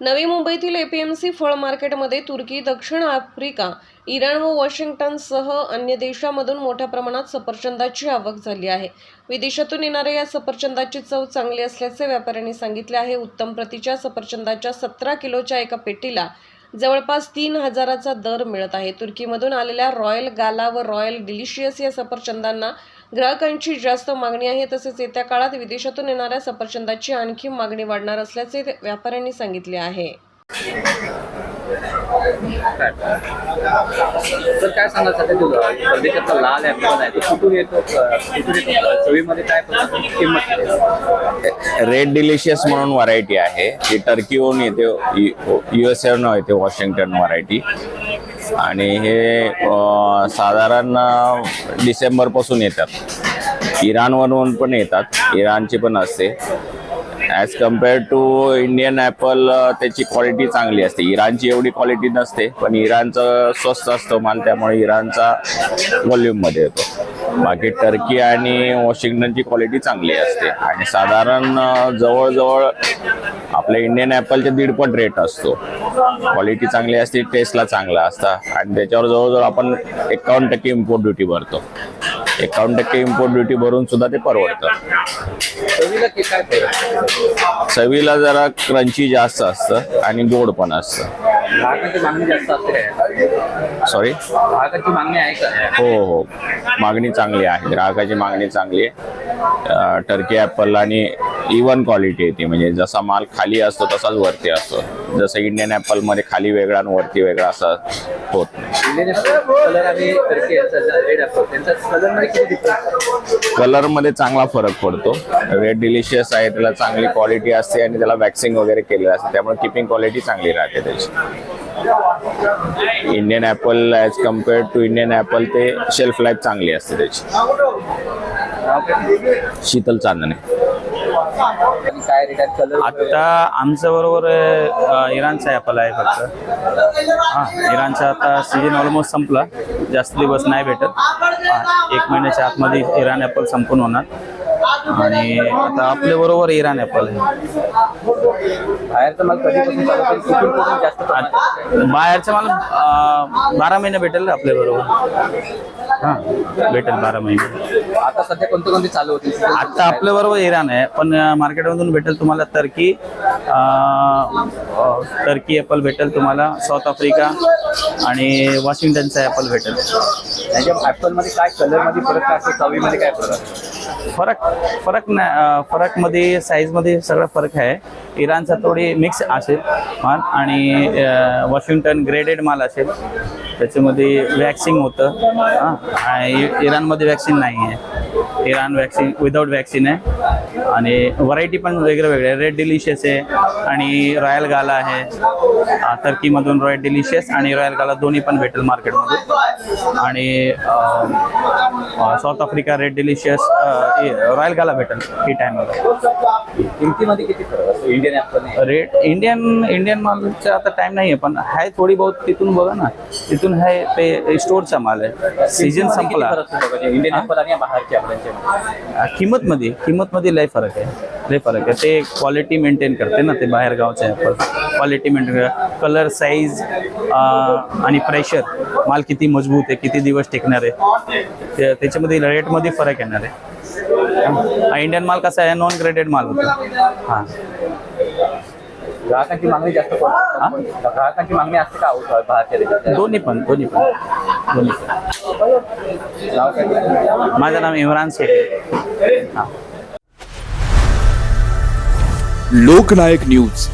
नवी मुंबईतील एपीएमसी फळ मार्केटमध्ये तुर्की दक्षिण आफ्रिका इराण व वॉशिंग्टनसह अन्य देशामधून मोठ्या प्रमाणात सफरचंदाची आवक झाली आहे. विदेशातून येणाऱ्या या सफरचंदाची चव चांगली असल्याचे व्यापाऱ्यांनी सांगितले आहे. उत्तम प्रतीच्या सफरचंदाच्या सतरा किलोच्या एका पेटीला जवळपास तीन हजाराचा दर मिळत आहे. तुर्कीमधून आलेल्या रॉयल गाला व रॉयल डिलिशियस या सफरचंदांना ग्राहकांची जास्त मागणी आहे तसेच येत्या काळात विदेशातून येणाऱ्या सफरचंदाची आणखी मागणी वाढणार असल्याचे व्यापाऱ्यांनी सांगितले आहे. तर काय लाल आहे. तो कुठून येतो? कुठून येतो? चवीमध्ये? किंमत? रेड डिलिशियस म्हणून व्हरायटी आहे. ती टर्कीहून येते यू एस येते वॉशिंग्टन व्हरायटी आणि हे साधारण डिसेंबरपासून येतात. इराणवरून पण येतात. इराणची पण असते. As compare to Indian apple त्याची क्वालिटी चांगली असते. इराणची एवढी क्वालिटी नसते पण इराणचं स्वस्त असतं माल त्यामुळे इराणचा व्हॉल्यूममध्ये येतो. बाकी टर्की आणि वॉशिंग्टनची क्वालिटी चांगली असते. आणि साधारण uh, जवळजवळ आपल्या इंडियन ॲपलच्या दीडपट रेट असतो. क्वालिटी चांगली असते टेस्टला चांगला असता. आणि त्याच्यावर जवळजवळ आपण एकावन्न टक्के इम्पोर्ट ड्युटी भरतो. एकावन्न टक्के इम्पोर्ट ड्युटी भरून सुद्धा ते परवडतं. चवीला जरा क्रंची जास्त असतं आणि गोड पण असतं. सॉरी ग्राहकांची मागणी आहे का? हो हो. मागणी चांगली आहे. ग्राहकाची मागणी चांगली आहे. टर्की ॲपल आणि इवन क्वालिटी येते म्हणजे जसा माल खाली असतो तसाच वरती असतो. जसं इंडियन ॲपलमध्ये खाली वेगळा आणि वरती वेगळा असा होत कलरमध्ये चांगला फरक पडतो. रेड डिलिशियस आहे त्याला चांगली क्वालिटी असते आणि त्याला वॅक्सिंग वगैरे केलेलं असते. त्यामुळे किपिंग क्वालिटी चांगली राहते त्याची. Indian apple as compare to Indian apple ते शेल्फ लाईफ चांगली असते त्याची. शीतल चांदणे आणि काय रेट आहे कलर आता आमच्या बरोबर इराणचा ॲपल आहे फक्त. हां इराणचा आता सीजन ऑलमोस्ट संपला. जास्त दिवस नाही भेटत. हां, एक महिन्याच्या आतमध्ये इराण ॲपल संपून होणार. आणि आता आपल्या बरोबर इराण ॲपल आहे. बाहेरचा माल बारा महिने भेटेल आपल्या बरोबर. हां. भेटेल बारा महिने. आता सध्या कोणते कोणते चालू होतील? आता आपल्या बरोबर इराण आहे पण मार्केटमधून भेटेल तुम्हाला टर्की अ, अ, टर्की ॲपल भेटेल तुम्हाला साऊथ आफ्रिका आणि वॉशिंग्टनचा ॲपल भेटेल. त्याच्या ऍपलमध्ये काय कलरमध्ये फरक काय असतो? चवीमध्ये काय फरक? फरक फरक नाही अ, फरकमध्ये साईजमध्ये सगळा फरक आहे. इराणचा थोडी मिक्स असेल माल आणि अ, वॉशिंग्टन ग्रेडेड माल असेल. त्याच्यामध्ये वॅक्सिंग होतं. हां. आणि इराणमध्ये वॅक्सिन नाही आहे इराण वॅक्सिन विदाऊट वॅक्सिन आहे. आणि व्हरायटी पण वेगळं वेगळे रेड डिलिशियस आहे आणि रॉयल गाला आहे. टर्कीमधून रॉयल डिलिशियस आणि रॉयल गाला दोन्ही पण भेटेल मार्केटमधून आणि South Africa red delicious royal gala भेटेल ही टायमाला किमतीमध्ये किती फरक इंडियन रेट इंडियन इंडियन मालचा आता टाइम नाही आहे पण आहे थोडी बहुत तिथून बघा ना. तिथून आहे ते स्टोरचा माल आहे. सीजन संपला. इंडियन ऍपल आणि बाहेरच्या किंमतमध्ये किंमतमध्ये लय फरक आहे. लय फरक आहे. ते क्वालिटी मेंटेन करते ना ते बाहेर गावचे apple quality maintain colour size आणि प्रेशर माल किती मजबूत आहे किती दिवस टिकणार आहे. ते- त्याच्यामध्ये रेटमध्ये फरक येणार आहे. हा, इंडियन माल कसा आहे? नॉन ग्रेडेड माल होतो. हां. ग्राहकांची मागणी जास्त ग्राहकांची मागणी असते का? दोन्ही पण दोन्ही पण. माझं नाव इम्रान शेख. लोकनायक न्यूज.